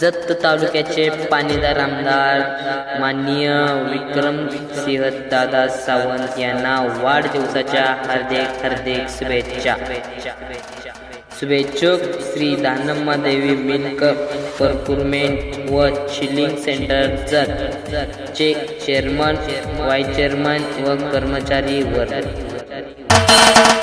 जत तालुक्याचे पाणीदार आमदार माननीय विक्रम सिंह दादा सावंत यांना वाढदिवसाच्या हार्दिक हार्दिक शुभेच्छा. शुभेच्छुक श्री दानम्मा देवी मिल्क परफुरमेंट व चिलिंग सेंटर जत. चे चेअरमन वाईस चेअरमन व कर्मचारी वर्ग.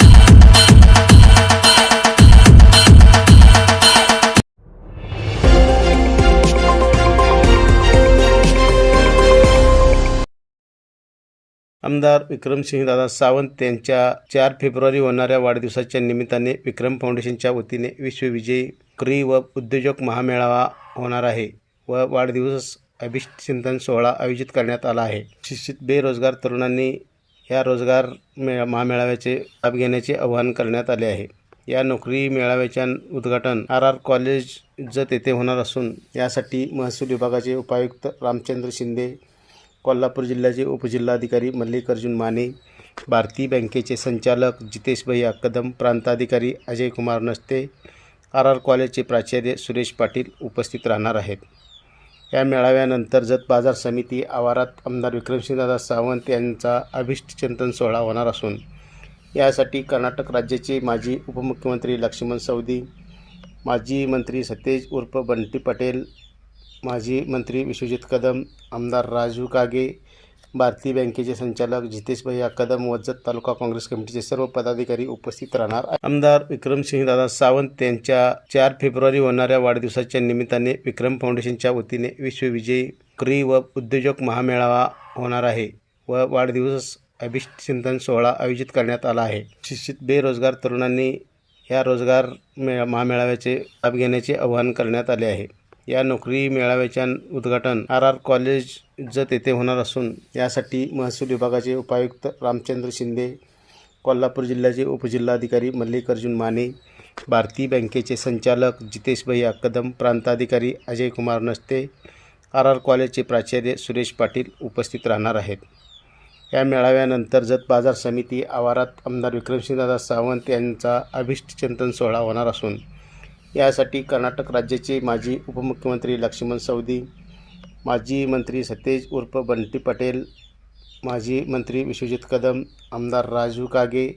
आमदार विक्रमसिंहदादा सावंत यांच्या चार फेब्रुवारी होणाऱ्या वाढदिवसाच्या निमित्ताने विक्रम फाउंडेशनच्या वतीने विश्वविजयी क्री व उद्योजक महामेळावा होणार आहे व वाढदिवस अभिष्ट सोहळा आयोजित करण्यात आला आहे. शिक्षित बेरोजगार तरुणांनी या रोजगार मे महामेळाव्याचे लाभ घेण्याचे आवाहन करण्यात आले आहे. या नोकरी मेळाव्याच्या उद्घाटन आर आर कॉलेज जत येथे होणार असून यासाठी महसूल विभागाचे उपायुक्त रामचंद्र शिंदे कोल्हापूर जिल्ह्याचे उपजिल्हाधिकारी मल्लिकार्जुन माने भारतीय बँकेचे संचालक जितेश भैया कदम प्रांताधिकारी अजय कुमार नस्ते आर आर कॉलेजचे प्राचार्य सुरेश पाटील उपस्थित राहणार आहेत. या मेळाव्यानंतर जत बाजार समिती आवारात आमदार विक्रमसिंहदादा सावंत यांचा अभिष्टचिंतन सोहळा होणार असून यासाठी कर्नाटक राज्याचे माजी उपमुख्यमंत्री लक्ष्मण सौदी माजी मंत्री सतेज उर्फ बंटी पटेल माजी मंत्री विश्वजित कदम आमदार राजू कागे भारतीय बँकेचे संचालक जितेश भैया कदम व जत तालुका काँग्रेस कमिटीचे सर्व पदाधिकारी उपस्थित राहणार आमदार आमदार विक्रमसिंहदादा सावंत यांच्या चार फेब्रुवारी होणाऱ्या वाढदिवसाच्या निमित्ताने विक्रम फाउंडेशनच्या वतीने विश्वविजयी क्री व उद्योजक महामेळावा होणार आहे व वाढदिवस अभिष्ट सोहळा आयोजित करण्यात आला आहे. शिक्षित बेरोजगार तरुणांनी या रोजगार मे महामेळाव्याचे लाभ घेण्याचे आवाहन करण्यात आले आहे. या नोकरी मेळाव्याच्या उद्घाटन आर आर कॉलेज जत येथे होणार असून यासाठी महसूल विभागाचे उपायुक्त रामचंद्र शिंदे कोल्हापूर जिल्ह्याचे उपजिल्हाधिकारी मल्लिकार्जुन माने भारतीय बँकेचे संचालक जितेश भैया कदम प्रांताधिकारी अजय कुमार नसते आर आर कॉलेजचे प्राचार्य सुरेश पाटील उपस्थित राहणार आहेत. या मेळाव्यानंतर जत बाजार समिती आवारात आमदार विक्रमसिंहदादा सावंत यांचा अभिष्टचिंतन सोहळा होणार असून यासाठी कर्नाटक राज्याचे माजी उपमुख्यमंत्री लक्ष्मण सौदी माजी मंत्री सतेज उर्फ बंटी पटेल माजी मंत्री विश्वजित कदम आमदार राजू कागे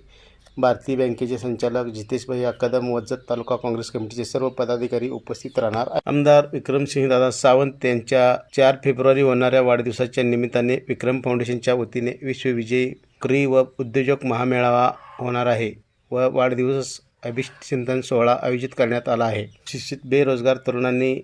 भारतीय बँकेचे संचालक जितेश भैया कदम व जत तालुका काँग्रेस कमिटीचे सर्व पदाधिकारी उपस्थित राहणार. आमदार आमदार विक्रमसिंहदादा सावंत यांच्या चार फेब्रुवारी होणाऱ्या वाढदिवसाच्या निमित्ताने विक्रम फाउंडेशनच्या वतीने विश्वविजयी क्री व उद्योजक महामेळावा होणार आहे व वाढदिवस अभिष्ट सिंधन सोहळा आयोजित करण्यात आला आहे. शिक्षित बेरोजगार तरुणांनी